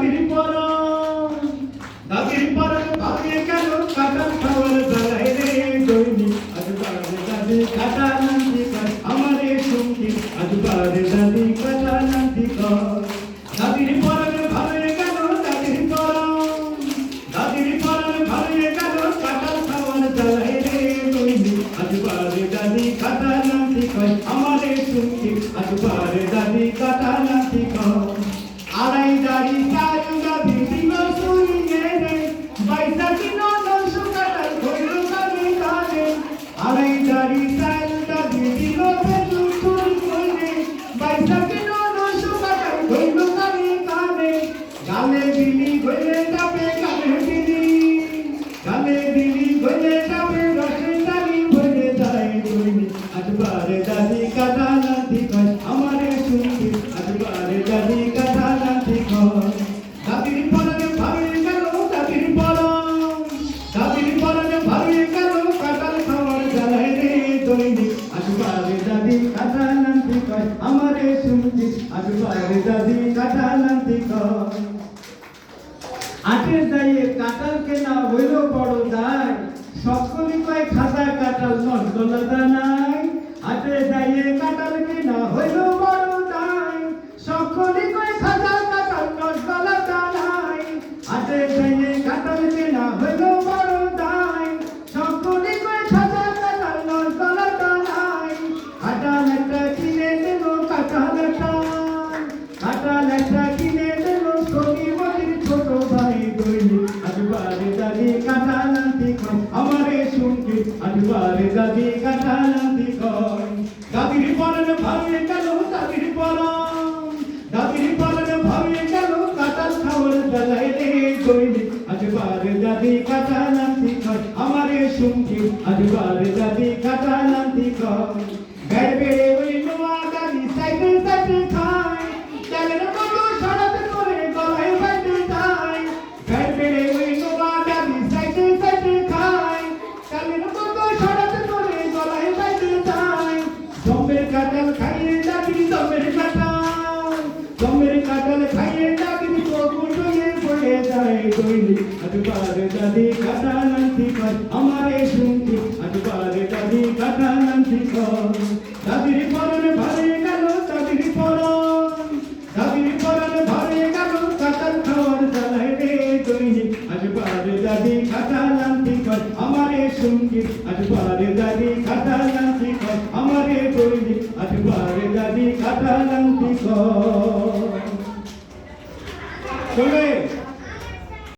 দাদির পরম দাদির পরম ভাবে কেন? কাটাল খাওয়ার বেলায় রে দৈনি আজ বারে দাদি কাটা নান্তি কর আমারে সঙ্গী। আজ বারে দাদি কাটা নান্তি কর দাদির পরম ভাবে কেন? দাদির পরম দাদির পরম ভাবে কেন? কাটাল খাওয়ার বেলায় রে দৈনি আজ বারে দাদি কাটা নান্তি কর আমারে গালে দিলি গইলে যাবে, গালে দিলি। গালে দিলি গইলে যাবে রসে দাড়ি গইলে যায় তুমি আজবারে দাদি কাটা নাতি কয় আমারে শুনবি। আজবারে দাদি কাটা নাতি কয় দাদির পরনে ভাবে গেল দাদির পরম দাদির পরনে ভাবে গেল কাটাল খাওয়ার জ্বালায় রে দৈনি আজবারে দাদি কাটা নাতি কয় আমারে শুনবি। আজবারে দাদি কাটা সকলি কয় খাতা কাটাল নন গলাদা নাই। আটের দাঁড়িয়ে কাটাল কেনা হইল বড় দায় সকলি কয় খাতা কাটাল নন গলাদা নাই। আটের দাঁড়িয়ে কাটাল কেনা হইল বড় দায় সকলি কয় খাতা কাটাল নন গলাদা নাই। কাটাল একটা কিনে দেব কাটাল একটা কাটাল একটা নান্তি কয় আমারে শুনকি আজবারে দাদি কাটা নান্তি কয় দাদির পরন ভাবে গেল দাদির পরন? দাদির পরন ভাবে গেল কাটাল খাওয়ার বেলায় রে দইনি আজবারে দাদি কাটা নান্তি কয় আমারে শুনকি আজবারে দাদি কাটা নান্তি কয় বেড় বেড়ে ওই নোয়া দাদি সাইকেল সাইকেল খায় চালের মতো দইনি আজবারে দাদি কাটা নান্তি কর আমারে শুনতি, আজবারে দাদি কাটা নান্তি কর দাদির পরন ভারে গেল, দাদির পরন। দাদির পরন ভারে গেল কাটাল খাওয়ার জ্বালায় রে দইনি আজবারে দাদি কাটা নান্তি কর আমারে শুনতি, আজবারে দাদি কাটা নান্তি কর আমারে দইনি